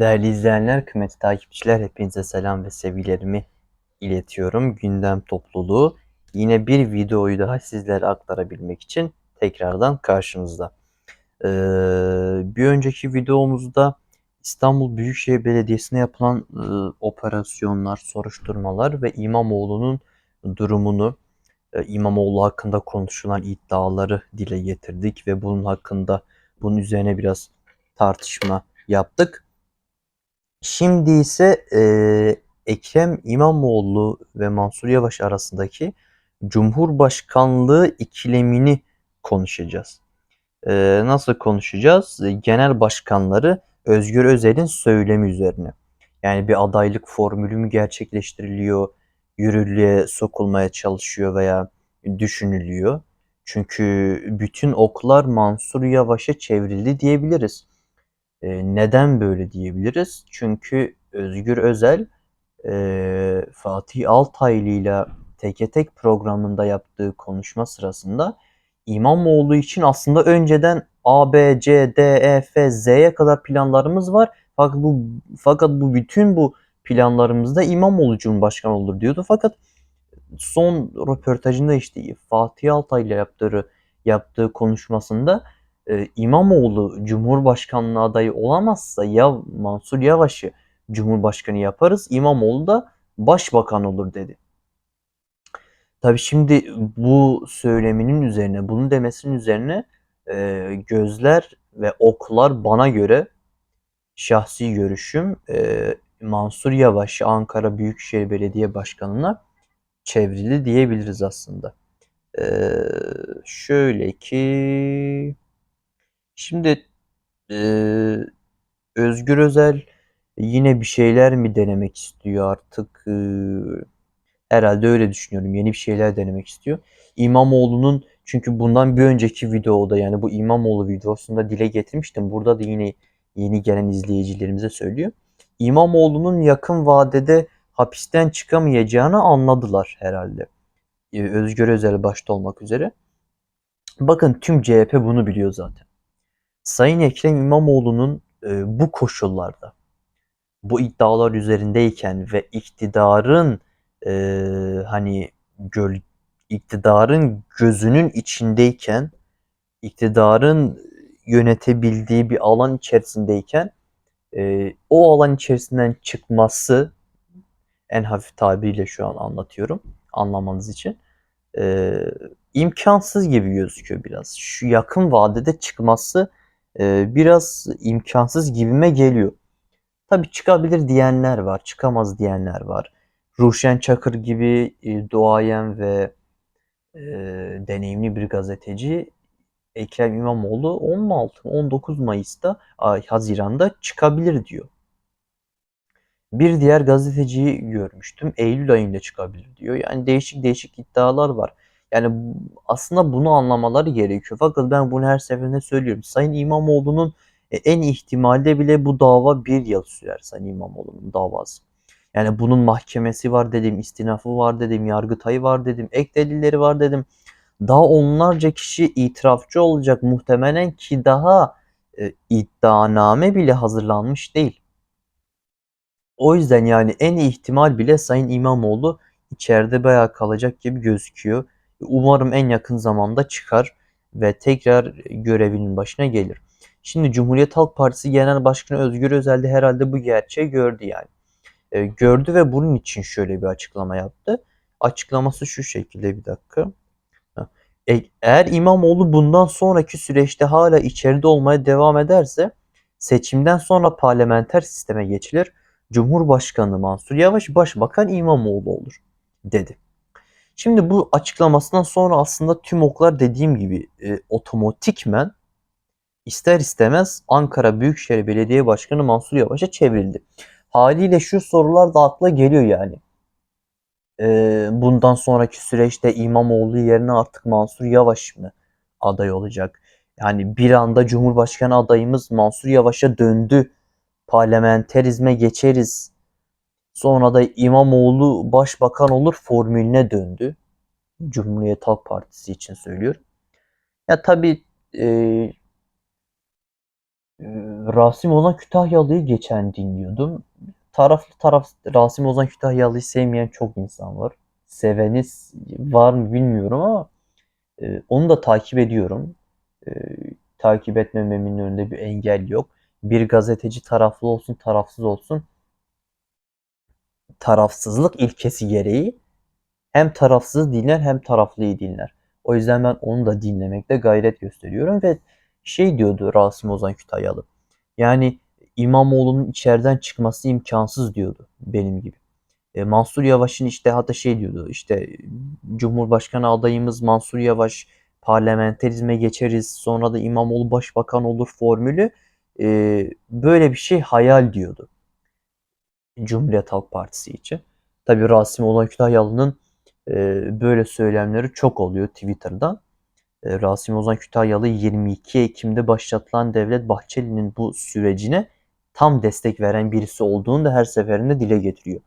Değerli izleyenler, kıymetli takipçiler, hepinize selam ve sevgilerimi iletiyorum. Gündem topluluğu yine bir videoyu daha sizlere aktarabilmek için tekrardan karşınızda. Ee, bir önceki videomuzda İstanbul Büyükşehir Belediyesi'ne yapılan e, operasyonlar, soruşturmalar ve İmamoğlu'nun durumunu, e, İmamoğlu hakkında konuşulan iddiaları dile getirdik ve bunun hakkında, bunun üzerine biraz tartışma yaptık. Şimdi ise e, Ekrem İmamoğlu ve Mansur Yavaş arasındaki Cumhurbaşkanlığı ikilemini konuşacağız. E, nasıl konuşacağız? Genel başkanları Özgür Özel'in söylemi üzerine. Yani bir adaylık formülü mü gerçekleştiriliyor, yürürlüğe sokulmaya çalışıyor veya düşünülüyor. Çünkü bütün oklar Mansur Yavaş'a çevrildi diyebiliriz. E, neden böyle diyebiliriz? Çünkü Özgür Özel e, Fatih Altaylı ile Teke Tek programında yaptığı konuşma sırasında İmamoğlu için aslında önceden A, B, C, D, E, F, Z'ye kadar planlarımız var. Fakat bu fakat bu bütün bu planlarımızda İmamoğlu Cumhurbaşkanı olur diyordu. Fakat son röportajında işte Fatih Altaylı yaptığı yaptığı konuşmasında e, İmamoğlu Cumhurbaşkanlığı adayı olamazsa ya Mansur Yavaş'ı Cumhurbaşkanı yaparız, İmamoğlu da başbakan olur dedi. Tabii şimdi bu söyleminin üzerine, bunu demesinin üzerine e, gözler ve oklar bana göre şahsi görüşüm e, Mansur Yavaş Ankara Büyükşehir Belediye Başkanı'na çevrildi diyebiliriz aslında. E, şöyle ki Şimdi eee, Özgür Özel yine bir şeyler mi denemek istiyor artık? Eee, herhalde öyle düşünüyorum. Yeni bir şeyler denemek istiyor. İmamoğlu'nun çünkü bundan bir önceki videoda yani bu İmamoğlu videosunda dile getirmiştim. Burada da yine yeni gelen izleyicilerimize söylüyor. İmamoğlu'nun yakın vadede hapisten çıkamayacağını anladılar herhalde. Ee, Özgür Özel başta olmak üzere. Bakın tüm CHP bunu biliyor zaten. Sayın Ekrem İmamoğlu'nun e, bu koşullarda, bu iddialar üzerindeyken ve iktidarın e, hani göl, iktidarın gözünün içindeyken, iktidarın yönetebildiği bir alan içerisindeyken e, o alan içerisinden çıkması en hafif tabiriyle şu an anlatıyorum anlamanız için e, imkansız gibi gözüküyor biraz. Şu yakın vadede çıkması e, biraz imkansız gibime geliyor. Tabi çıkabilir diyenler var, çıkamaz diyenler var. Ruşen Çakır gibi e, doğayan ve e, deneyimli bir gazeteci Ekrem İmamoğlu 16-19 Mayıs'ta ay, Haziran'da çıkabilir diyor. Bir diğer gazeteciyi görmüştüm. Eylül ayında çıkabilir diyor. Yani değişik değişik iddialar var. Yani aslında bunu anlamaları gerekiyor. Fakat ben bunu her seferinde söylüyorum. Sayın İmamoğlu'nun e, en ihtimalde bile bu dava bir yıl sürer Sayın İmamoğlu'nun davası. Yani bunun mahkemesi var dedim, istinafı var dedim, yargıtayı var dedim, ek delilleri var dedim. Daha onlarca kişi itirafçı olacak muhtemelen ki daha e, iddianame bile hazırlanmış değil. O yüzden yani en ihtimal bile Sayın İmamoğlu içeride bayağı kalacak gibi gözüküyor. Umarım en yakın zamanda çıkar ve tekrar görevinin başına gelir. Şimdi Cumhuriyet Halk Partisi Genel Başkanı Özgür Özel de herhalde bu gerçeği gördü yani. E, gördü ve bunun için şöyle bir açıklama yaptı. Açıklaması şu şekilde bir dakika. E, eğer İmamoğlu bundan sonraki süreçte hala içeride olmaya devam ederse seçimden sonra parlamenter sisteme geçilir. Cumhurbaşkanı Mansur Yavaş, Başbakan İmamoğlu olur dedi. Şimdi bu açıklamasından sonra aslında tüm oklar dediğim gibi e, otomatikmen ister istemez Ankara Büyükşehir Belediye Başkanı Mansur Yavaş'a çevrildi. Haliyle şu sorular da akla geliyor yani. E, bundan sonraki süreçte İmamoğlu yerine artık Mansur Yavaş mı aday olacak? Yani bir anda Cumhurbaşkanı adayımız Mansur Yavaş'a döndü. Parlamenterizme geçeriz Sonra da İmamoğlu başbakan olur formülüne döndü. Cumhuriyet Halk Partisi için söylüyorum. Ya tabii e, Ee, Rasim Ozan Kütahyalı'yı geçen dinliyordum. Taraflı taraf Rasim Ozan Kütahyalı'yı sevmeyen çok insan var. Seveni s- var mı bilmiyorum ama e, onu da takip ediyorum. E, takip etmememin önünde bir engel yok. Bir gazeteci taraflı olsun, tarafsız olsun. Tarafsızlık ilkesi gereği hem tarafsız dinler hem taraflıyı dinler. O yüzden ben onu da dinlemekte gayret gösteriyorum ve şey diyordu Rasim Ozan Kütahyalı. Yani İmamoğlu'nun içeriden çıkması imkansız diyordu benim gibi. E, Mansur Yavaş'ın işte hatta şey diyordu işte Cumhurbaşkanı adayımız Mansur Yavaş parlamenterizme geçeriz sonra da İmamoğlu başbakan olur formülü e, böyle bir şey hayal diyordu Cumhuriyet Halk Partisi için. Tabii Rasim Ozan Kütahyalı'nın e, böyle söylemleri çok oluyor Twitter'dan. E, Rasim Ozan Kütahyalı 22 Ekim'de başlatılan Devlet Bahçeli'nin bu sürecine tam destek veren birisi olduğunu da her seferinde dile getiriyor.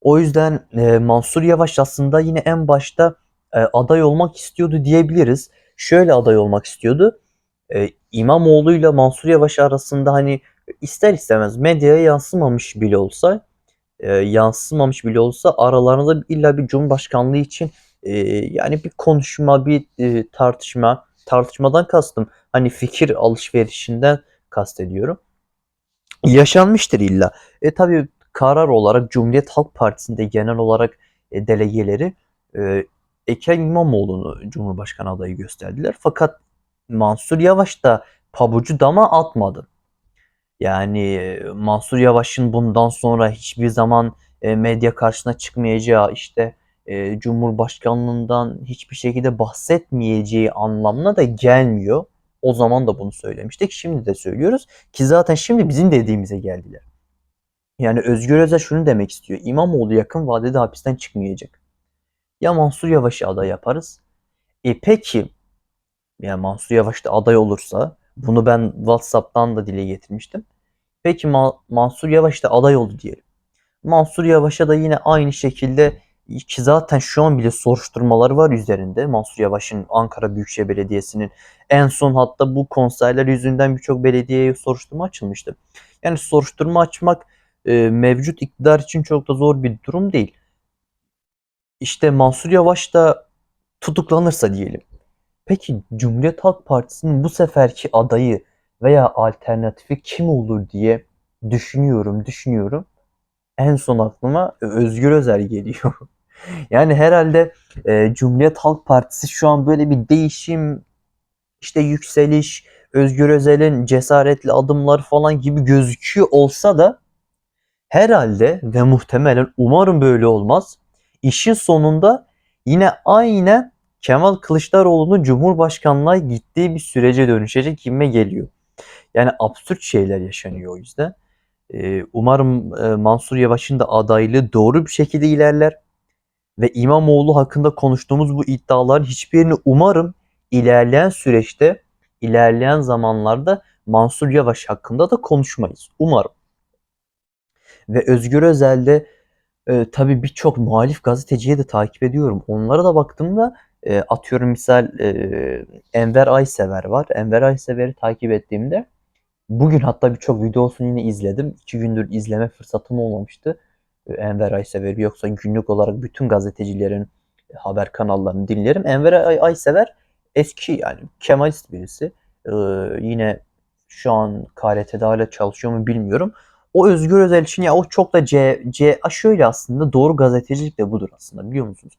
O yüzden e, Mansur Yavaş aslında yine en başta e, aday olmak istiyordu diyebiliriz. Şöyle aday olmak istiyordu. E, İmamoğlu ile Mansur Yavaş arasında hani ister istemez medyaya yansımamış bile olsa e, yansımamış bile olsa aralarında illa bir cumhurbaşkanlığı için e, yani bir konuşma, bir e, tartışma, tartışmadan kastım hani fikir alışverişinden kastediyorum. Yaşanmıştır illa. E tabii karar olarak Cumhuriyet Halk Partisi'nde genel olarak e, delegeleri e, Ekrem İmamoğlu'nu Cumhurbaşkanı adayı gösterdiler. Fakat Mansur Yavaş da pabucu dama atmadı. Yani Mansur Yavaş'ın bundan sonra hiçbir zaman medya karşısına çıkmayacağı, işte Cumhurbaşkanlığından hiçbir şekilde bahsetmeyeceği anlamına da gelmiyor. O zaman da bunu söylemiştik. Şimdi de söylüyoruz ki zaten şimdi bizim dediğimize geldiler. Yani Özgür Özel şunu demek istiyor. İmamoğlu yakın vadede hapisten çıkmayacak. Ya Mansur Yavaş'ı aday yaparız. E peki yani Mansur Yavaş da aday olursa bunu ben WhatsApp'tan da dile getirmiştim. Peki Ma- Mansur Yavaş da aday oldu diyelim. Mansur Yavaş'a da yine aynı şekilde ki zaten şu an bile soruşturmaları var üzerinde. Mansur Yavaş'ın Ankara Büyükşehir Belediyesi'nin en son hatta bu konserler yüzünden birçok belediyeye soruşturma açılmıştı. Yani soruşturma açmak e, mevcut iktidar için çok da zor bir durum değil. İşte Mansur Yavaş da tutuklanırsa diyelim. Peki Cumhuriyet Halk Partisi'nin bu seferki adayı veya alternatifi kim olur diye düşünüyorum, düşünüyorum. En son aklıma Özgür Özel geliyor. Yani herhalde e, Cumhuriyet Halk Partisi şu an böyle bir değişim, işte yükseliş, Özgür Özel'in cesaretli adımlar falan gibi gözüküyor olsa da herhalde ve muhtemelen umarım böyle olmaz. İşin sonunda yine aynen Kemal Kılıçdaroğlu'nun Cumhurbaşkanlığa gittiği bir sürece dönüşecek gibime geliyor. Yani absürt şeyler yaşanıyor o yüzden. Ee, umarım e, Mansur Yavaş'ın da adaylığı doğru bir şekilde ilerler. Ve İmamoğlu hakkında konuştuğumuz bu iddiaların hiçbirini umarım ilerleyen süreçte, ilerleyen zamanlarda Mansur Yavaş hakkında da konuşmayız. Umarım. Ve Özgür Özel'de e, tabii birçok muhalif gazeteciyi de takip ediyorum. Onlara da baktığımda e, atıyorum misal e, Enver Aysever var. Enver Aysever'i takip ettiğimde bugün hatta birçok videosunu yine izledim. İki gündür izleme fırsatım olmamıştı. E, Enver Aysever'i yoksa günlük olarak bütün gazetecilerin e, haber kanallarını dinlerim. Enver Ay- Aysever eski yani Kemalist birisi. E, yine şu an KRT'de hala çalışıyor mu bilmiyorum. O Özgür Özel için ya o çok da C, C şöyle aslında doğru gazetecilik de budur aslında biliyor musunuz?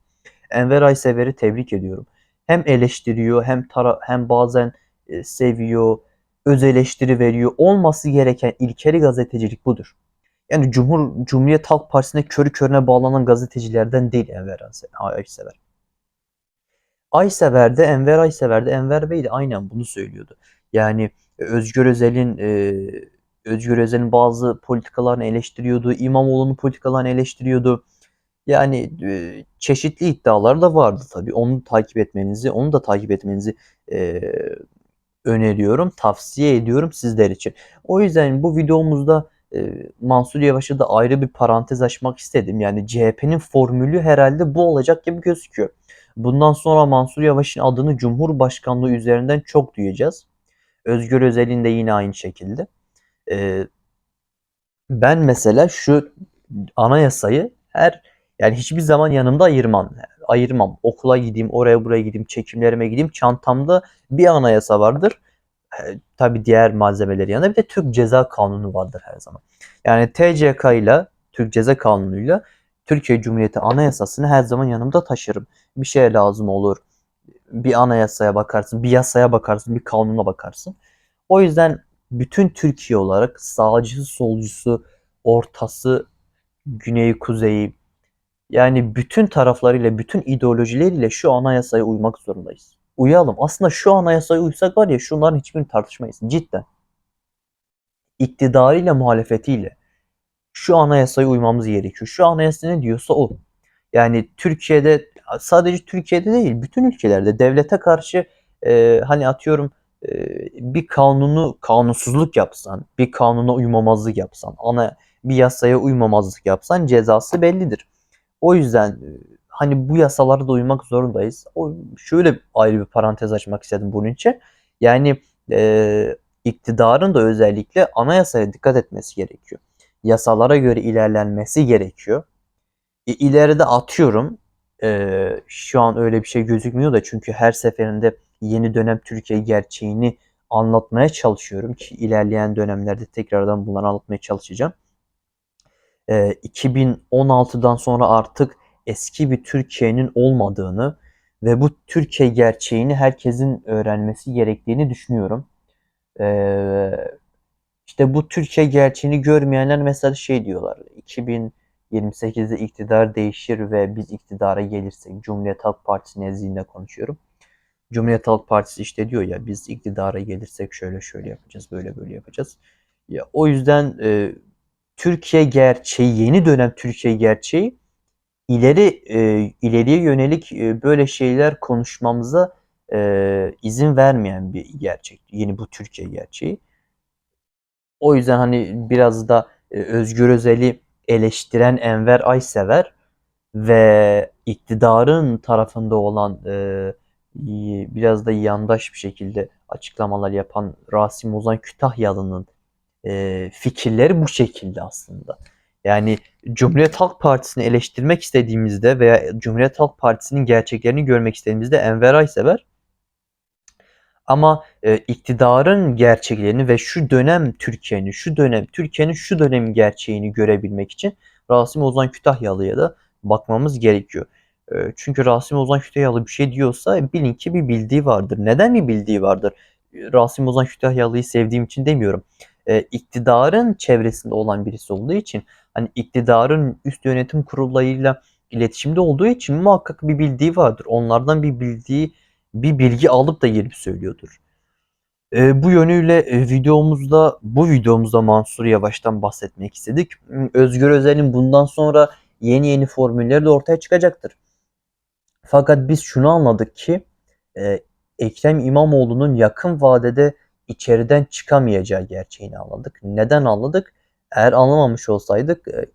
Enver Aysever'i tebrik ediyorum. Hem eleştiriyor hem tara hem bazen e, seviyor, öz eleştiri veriyor. Olması gereken ilkeli gazetecilik budur. Yani Cumhur Cumhuriyet Halk Partisi'ne körü körüne bağlanan gazetecilerden değil Enver Aysever. Aysever de Enver Aysever de Enver Bey de aynen bunu söylüyordu. Yani Özgür Özel'in e, Özgür Özel'in bazı politikalarını eleştiriyordu. İmamoğlu'nun politikalarını eleştiriyordu. Yani çeşitli iddialar da vardı tabii. Onu takip etmenizi, onu da takip etmenizi e, öneriyorum, tavsiye ediyorum sizler için. O yüzden bu videomuzda e, Mansur Yavaş'a da ayrı bir parantez açmak istedim. Yani CHP'nin formülü herhalde bu olacak gibi gözüküyor. Bundan sonra Mansur Yavaş'ın adını Cumhurbaşkanlığı üzerinden çok duyacağız. Özgür Özel'in de yine aynı şekilde. Ee, ben mesela şu anayasayı her yani hiçbir zaman yanımda ayırmam. Ayırmam. Okula gideyim, oraya buraya gideyim, çekimlerime gideyim. Çantamda bir anayasa vardır. E, tabii diğer malzemeleri yanında bir de Türk Ceza Kanunu vardır her zaman. Yani TCK ile Türk Ceza Kanunu'yla Türkiye Cumhuriyeti Anayasasını her zaman yanımda taşırım. Bir şeye lazım olur. Bir anayasaya bakarsın, bir yasaya bakarsın, bir kanuna bakarsın. O yüzden bütün Türkiye olarak sağcısı, solcusu, ortası, güneyi, kuzeyi yani bütün taraflarıyla, bütün ideolojileriyle şu anayasaya uymak zorundayız. Uyalım. Aslında şu anayasaya uysak var ya şunların hiçbirini tartışmayız. Cidden. İktidarıyla, muhalefetiyle şu anayasaya uymamız gerekiyor. Şu anayasa ne diyorsa o. Yani Türkiye'de sadece Türkiye'de değil bütün ülkelerde devlete karşı e, hani atıyorum e, bir kanunu kanunsuzluk yapsan, bir kanuna uymamazlık yapsan, ana bir yasaya uymamazlık yapsan cezası bellidir. O yüzden e, hani bu yasalara da uymak zorundayız. O şöyle ayrı bir parantez açmak istedim bunun için. Yani e, iktidarın da özellikle anayasaya dikkat etmesi gerekiyor. Yasalara göre ilerlenmesi gerekiyor. E, ileride atıyorum e, şu an öyle bir şey gözükmüyor da çünkü her seferinde yeni dönem Türkiye gerçeğini anlatmaya çalışıyorum ki ilerleyen dönemlerde tekrardan bunları anlatmaya çalışacağım. E, 2016'dan sonra artık eski bir Türkiye'nin olmadığını ve bu Türkiye gerçeğini herkesin öğrenmesi gerektiğini düşünüyorum. Ee, işte bu Türkiye gerçeğini görmeyenler mesela şey diyorlar. 2028'de iktidar değişir ve biz iktidara gelirsek Cumhuriyet Halk Partisi nezdinde konuşuyorum. Cumhuriyet Halk Partisi işte diyor ya biz iktidara gelirsek şöyle şöyle yapacağız, böyle böyle yapacağız. Ya o yüzden e, Türkiye gerçeği, yeni dönem Türkiye gerçeği ileri e, ileriye yönelik e, böyle şeyler konuşmamıza e, izin vermeyen bir gerçek. Yeni bu Türkiye gerçeği. O yüzden hani biraz da e, Özgür Özel'i eleştiren Enver Aysever ve iktidarın tarafında olan e, biraz da yandaş bir şekilde açıklamalar yapan Rasim Ozan Kütahyalı'nın e, fikirleri bu şekilde aslında. Yani Cumhuriyet Halk Partisi'ni eleştirmek istediğimizde veya Cumhuriyet Halk Partisi'nin gerçeklerini görmek istediğimizde Enver Aysever ama e, iktidarın gerçeklerini ve şu dönem Türkiye'nin, şu dönem Türkiye'nin şu dönem gerçeğini görebilmek için Rasim Ozan Kütahyalı'ya da bakmamız gerekiyor. E, çünkü Rasim Ozan Kütahyalı bir şey diyorsa bilin ki bir bildiği vardır. Neden bir bildiği vardır? Rasim Ozan Kütahyalı'yı sevdiğim için demiyorum. E, iktidarın çevresinde olan birisi olduğu için hani iktidarın üst yönetim kurullarıyla iletişimde olduğu için muhakkak bir bildiği vardır. Onlardan bir bildiği bir bilgi alıp da gelip söylüyordur. E, bu yönüyle e, videomuzda bu videomuzda Mansur Yavaş'tan bahsetmek istedik. Özgür Özel'in bundan sonra yeni yeni formülleri de ortaya çıkacaktır. Fakat biz şunu anladık ki e, Ekrem İmamoğlu'nun yakın vadede içeriden çıkamayacağı gerçeğini anladık. Neden anladık? Eğer anlamamış olsaydık e,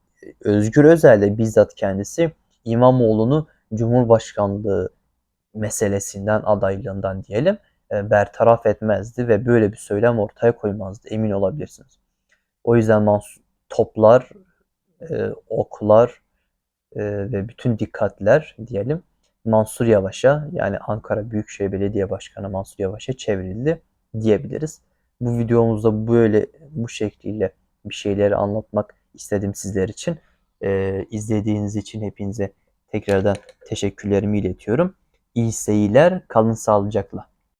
Özgür Özel de bizzat kendisi İmamoğlu'nu Cumhurbaşkanlığı meselesinden, adaylığından diyelim e, bertaraf etmezdi ve böyle bir söylem ortaya koymazdı. Emin olabilirsiniz. O yüzden toplar, e, oklar ve bütün dikkatler diyelim Mansur Yavaş'a yani Ankara Büyükşehir Belediye Başkanı Mansur Yavaş'a çevrildi diyebiliriz. Bu videomuzda böyle bu şekliyle bir şeyleri anlatmak istedim sizler için. Ee, izlediğiniz için hepinize tekrardan teşekkürlerimi iletiyorum. İyi seyirler, kalın sağlıcakla.